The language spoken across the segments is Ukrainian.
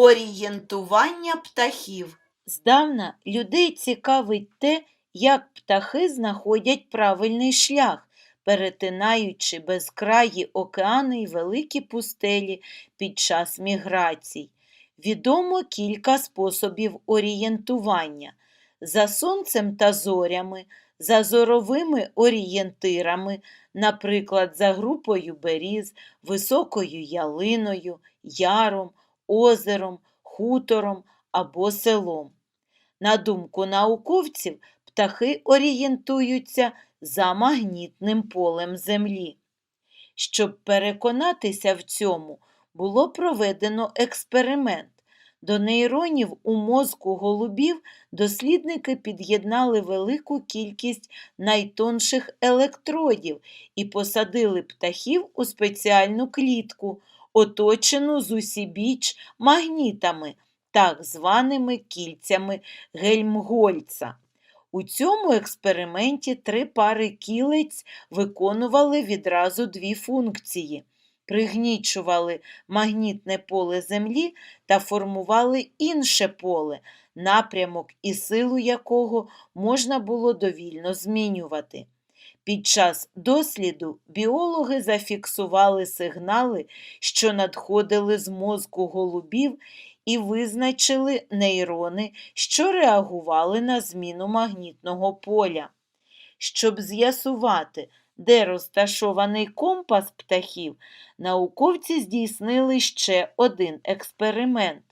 Орієнтування птахів. Здавна людей цікавить те, як птахи знаходять правильний шлях, перетинаючи безкраї океани й великі пустелі під час міграцій. Відомо кілька способів орієнтування. За сонцем та зорями, за зоровими орієнтирами, наприклад, за групою беріз, високою ялиною, яром, озером, хутором або селом. На думку науковців, птахи орієнтуються за магнітним полем Землі. Щоб переконатися в цьому, було проведено експеримент. До нейронів у мозку голубів дослідники під'єднали велику кількість найтонших електродів і посадили птахів у спеціальну клітку, оточену з усібіч магнітами, так званими кільцями Гельмгольца. У цьому експерименті три пари кілець виконували відразу дві функції пригнічували магнітне поле Землі та формували інше поле, напрямок і силу якого можна було довільно змінювати. Під час досліду біологи зафіксували сигнали, що надходили з мозку голубів, і визначили нейрони, що реагували на зміну магнітного поля. Щоб з'ясувати, де розташований компас птахів, науковці здійснили ще один експеримент.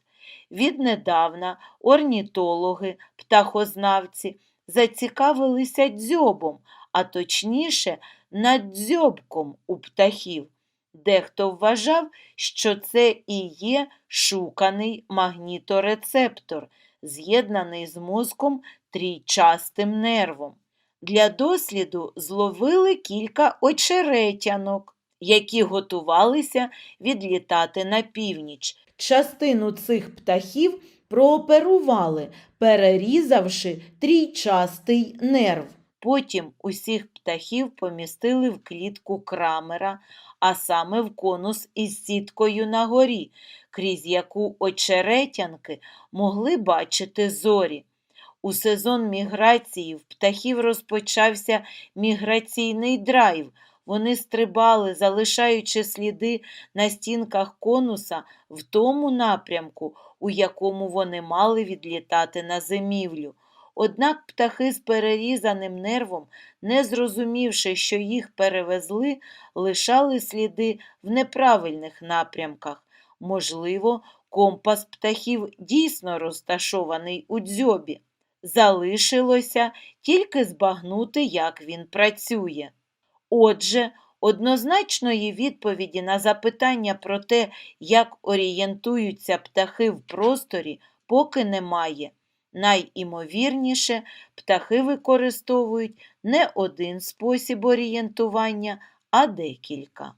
Віднедавна орнітологи, птахознавці зацікавилися дзьобом, а точніше надзьобком у птахів. Дехто вважав, що це і є шуканий магніторецептор, з'єднаний з мозком трійчастим нервом. Для досліду зловили кілька очеретянок, які готувалися відлітати на північ. Частину цих птахів прооперували, перерізавши трійчастий нерв. Потім усіх птахів помістили в клітку крамера, а саме в конус із сіткою на горі, крізь яку очеретянки могли бачити зорі. У сезон міграції в птахів розпочався міграційний драйв. Вони стрибали, залишаючи сліди на стінках конуса в тому напрямку, у якому вони мали відлітати на зимівлю. Однак птахи з перерізаним нервом, не зрозумівши, що їх перевезли, лишали сліди в неправильних напрямках. Можливо, компас птахів дійсно розташований у дзьобі. Залишилося тільки збагнути, як він працює. Отже, однозначної відповіді на запитання про те, як орієнтуються птахи в просторі, поки немає. Найімовірніше, птахи використовують не один спосіб орієнтування, а декілька.